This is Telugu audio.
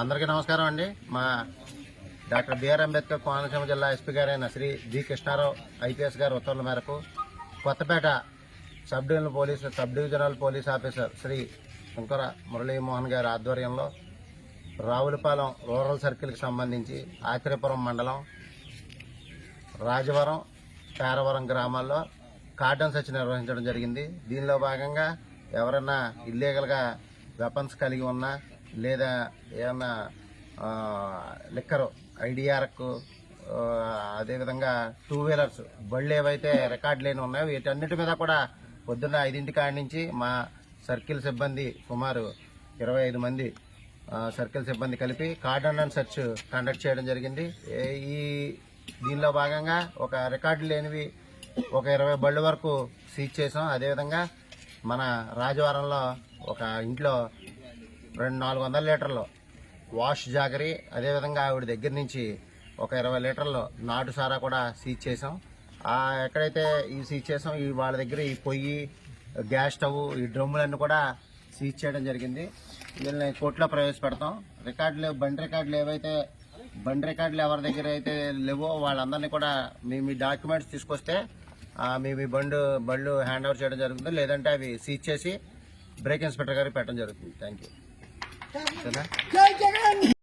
అందరికీ నమస్కారం అండి. మా డాక్టర్ బిఆర్ అంబేద్కర్ కోనసీమ జిల్లా ఎస్పీ గారైన శ్రీ జి కృష్ణారావు ఐపీఎస్ గారి ఉత్తర్వుల మేరకు Kothapeta sub divisional police sub divisional police officer Sri Sankara Muralimohan గారి ఆధ్వర్యంలో రావులపాలెం రూరల్ సర్కిల్కి సంబంధించి ఆత్రేయపురం మండలం రాజవరం పేరవరం గ్రామాల్లో కార్డన్ సర్చ్ నిర్వహించడం జరిగింది. దీనిలో భాగంగా ఎవరన్నా ఇల్లీగల్గా వెపన్స్ కలిగి ఉన్నా లేదా ఏమన్నా లిక్కరు ఐడిఆర్కు అదేవిధంగా టూ వీలర్స్ బళ్ళు ఏవైతే రికార్డు లేని ఉన్నాయో వీటన్నిటి మీద కూడా పొద్దున్న ఐదింటి కాడి నుంచి మా సర్కిల్ సిబ్బంది సుమారు ఇరవై ఐదు మంది సర్కిల్ సిబ్బంది కలిపి కార్డన్ అండ్ సెర్చ్ కండక్ట్ చేయడం జరిగింది. ఈ దీనిలో భాగంగా ఒక రికార్డు లేనివి ఒక ఇరవై బళ్ళు వరకు సీజ్ చేసాం. అదేవిధంగా మన రాజవారంలో ఒక ఇంట్లో రెండు నాలుగు వందల లీటర్లు. వాష్ జాగరి అదేవిధంగా ఆవిడ దగ్గర నుంచి ఒక ఇరవై లీటర్లు నాటు సారా కూడా సీజ్ చేసాం ఆ ఎక్కడైతే ఈ సీజ్ చేసాం ఈ వాళ్ళ దగ్గర ఈ పొయ్యి గ్యాస్ స్టవ్ ఈ డ్రమ్ములన్నీ కూడా సీజ్ చేయడం జరిగింది. వీళ్ళని కోర్టులో ప్రవేశపెడతాం. రికార్డులు బండి రికార్డులు ఏవైతే బండి రికార్డులు ఎవరి దగ్గర అయితే లేవో వాళ్ళందరినీ కూడా మీ మీ డాక్యుమెంట్స్ తీసుకొస్తే మీ మీ బండు బళ్ళు హ్యాండ్ ఓవర్ చేయడం జరుగుతుంది. లేదంటే అవి సీజ్ చేసి బ్రేక్ ఇన్స్పెక్టర్ గారికి పెట్టడం జరుగుతుంది. థ్యాంక్ యూ जय जगन